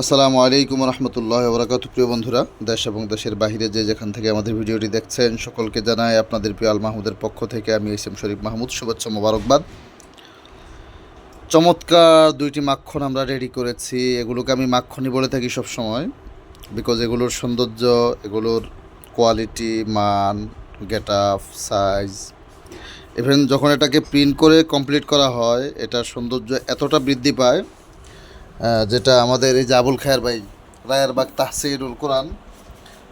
আসসালামু আলাইকুম রহমতুল্লাহ বরাকাত প্রিয় বন্ধুরা, দেশ এবং দেশের বাহিরে যে যেখান থেকে আমাদের ভিডিওটি দেখছেন, সকলকে জানাই আপনাদের প্রিয় আল মাহমুদের পক্ষ থেকে আমি এস এম শরীফ মাহমুদ, শুভেচ্ছা মোবারকবাদ। চমৎকার দুইটি মাখন আমরা রেডি করেছি। এগুলোকে আমি মাখনই বলে থাকি সব সময় বিকজ এগুলোর সৌন্দর্য, এগুলোর কোয়ালিটি মান গেট আপ সাইজ ইভেন যখন এটাকে প্রিন্ট করে কমপ্লিট করা হয়, এটার সৌন্দর্য এতটা বৃদ্ধি পায় যেটা আমাদের এই যে আবুল খায়ের ভাই রায়েরবাগ তাহসিরুল কোরআন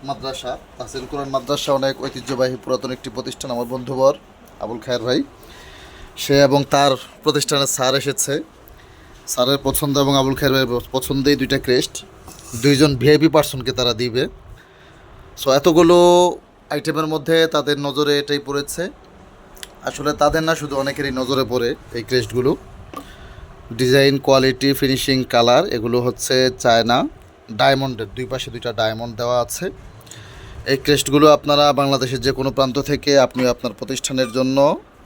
মাদ্রাসা। তাহসিরুল কোরআন মাদ্রাসা অনেক ঐতিহ্যবাহী পুরাতন একটি প্রতিষ্ঠান আমার বন্ধুবর আবুল খায়ের ভাই। সে এবং তার প্রতিষ্ঠানের স্যার এসেছে। স্যারের পছন্দ এবং আবুল খায়ের ভাইয়ের পছন্দেই দুইটা ক্রেস্ট। দুইজন ভিআইপি পার্সনকে তারা দিবে। সো এতগুলো আইটেমের মধ্যে তাদের নজরে এটাই পড়েছে। আসলে তাদের না, শুধু অনেকেরই নজরে পড়ে এই ক্রেস্টগুলো। ডিজাইন, কোয়ালিটি, ফিনিশিং, কালার এগুলো হচ্ছে চায়না ডায়মন্ডের, দুই পাশে দুইটা ডায়মন্ড দেওয়া আছে। এই ক্রেস্টগুলো আপনারা বাংলাদেশের যে কোনো প্রান্ত থেকে আপনি আপনার প্রতিষ্ঠানের জন্য,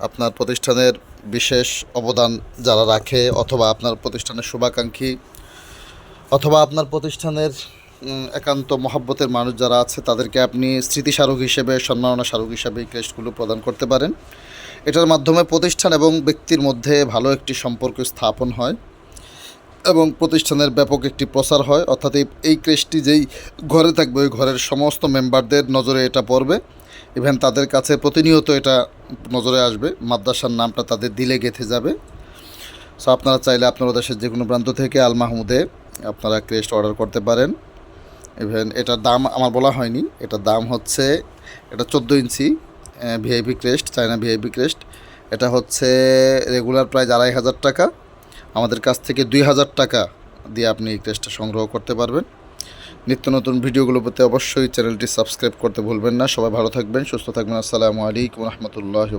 আপনার প্রতিষ্ঠানের বিশেষ অবদান যারা রাখে, অথবা আপনার প্রতিষ্ঠানের শুভাকাঙ্ক্ষী, অথবা আপনার প্রতিষ্ঠানের একান্ত মহাব্বতের মানুষ যারা আছে, তাদেরকে আপনি স্মৃতিস্মারক হিসেবে, সম্মাননা স্মারক হিসেবে এই ক্রেস্টগুলো প্রদান করতে পারেন। এটার মাধ্যমে প্রতিষ্ঠান এবং ব্যক্তির মধ্যে ভালো একটি সম্পর্ক স্থাপন হয় এবং প্রতিষ্ঠানের ব্যাপক একটি প্রসার হয়। অর্থাৎ এই ক্রেশটি যেই ঘরে থাকবে, ওই ঘরের সমস্ত মেম্বারদের নজরে এটা পড়বে। ইভেন তাদের কাছে প্রতিনিয়ত এটা নজরে আসবে। মাদ্রাসার নামটা তাদের দিলে গেঁথে যাবে। সো আপনারা চাইলে আপনারা দেশের যে কোনো প্রান্ত থেকে আল মাহমুদে আপনারা ক্রেস্ট অর্ডার করতে পারেন। ইভেন এটার দাম আমার বলা হয়নি। এটার দাম হচ্ছে, এটা চোদ্দ inch. VIP crest China VIP crest এটা হচ্ছে রেগুলার প্রায় আড়াই হাজার টাকা। আমাদের কাছ থেকে দুই হাজার টাকা দিয়ে আপনি এই ক্রেস্টটা সংগ্রহ করতে পারবেন। নিত্য নতুন ভিডিওগুলো পেতে অবশ্যই চ্যানেলটি সাবস্ক্রাইব করতে ভুলবেন না। সবাই ভালো থাকবেন, সুস্থ থাকবেন। আসসালামু আলাইকুম রহমতুল্লাহ